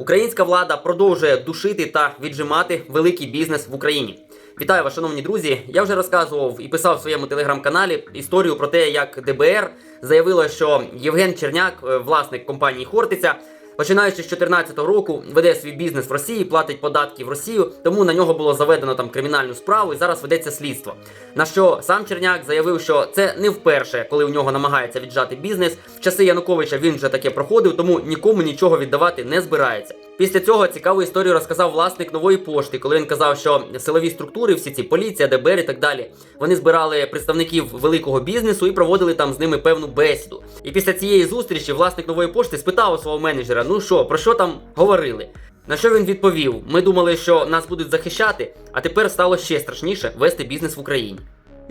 Українська влада продовжує душити та віджимати великий бізнес в Україні. Вітаю вас, шановні друзі. Я вже розказував і писав в своєму телеграм-каналі історію про те, як ДБР заявило, що Євген Черняк, е, власник компанії Хортиця, починаючи з 2014 року, веде свій бізнес в Росії, платить податки в Росію, тому на нього було заведено там кримінальну справу, і зараз ведеться слідство. На що сам Черняк заявив, що це не вперше, коли у нього намагається віджати бізнес. В часи Януковича він вже таке проходив, тому нікому нічого віддавати не збирається. Після цього цікаву історію розказав власник нової пошти, коли він казав, що силові структури, всі ці поліція, ДБР і так далі, вони збирали представників великого бізнесу і проводили там з ними певну бесіду. І після цієї зустрічі власник нової пошти спитав у свого менеджера: ну що, про що там говорили? На що він відповів: Ми думали, що нас будуть захищати, а тепер стало ще страшніше вести бізнес в Україні.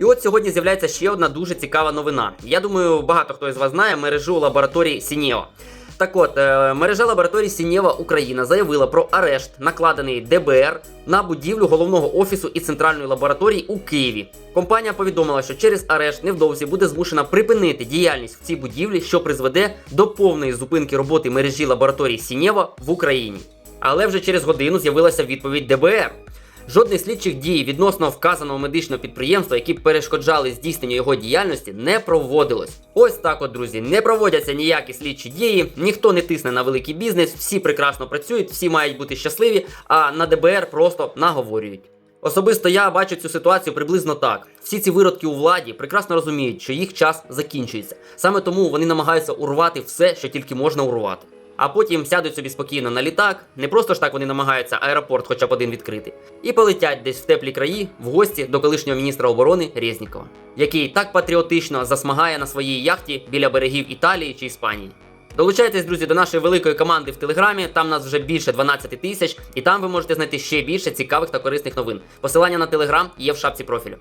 І от сьогодні з'являється ще одна дуже цікава новина. Я думаю, багато хто із вас знає мережу лабораторій Сінєва. Так от, е, мережа лабораторій Сінєва Україна заявила про арешт, накладений ДБР на будівлю головного офісу і центральної лабораторії у Києві. Компанія повідомила, що через арешт невдовзі буде змушена припинити діяльність в цій будівлі, що призведе до повної зупинки роботи мережі лабораторій Сінєва в Україні. Але вже через годину з'явилася відповідь ДБР. Жодних слідчих дій відносно вказаного медичного підприємства, які перешкоджали здійсненню його діяльності, не проводилось. Ось так, от, друзі, не проводяться ніякі слідчі дії, ніхто не тисне на великий бізнес, всі прекрасно працюють, всі мають бути щасливі, а на ДБР просто наговорюють. Особисто я бачу цю ситуацію приблизно так. Всі ці виродки у владі прекрасно розуміють, що їх час закінчується. Саме тому вони намагаються урвати все, що тільки можна урвати. А потім сядуть собі спокійно на літак, не просто ж так вони намагаються аеропорт хоча б один відкрити, і полетять десь в теплі краї в гості до колишнього міністра оборони Резнікова, який так патріотично засмагає на своїй яхті біля берегів Італії чи Іспанії. Долучайтесь, друзі, до нашої великої команди в Телеграмі. Там нас вже більше 12 тисяч, і там ви можете знайти ще більше цікавих та корисних новин. Посилання на Телеграм є в шапці профілю.